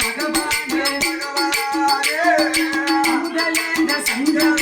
భగవానే భగవానే. సంగ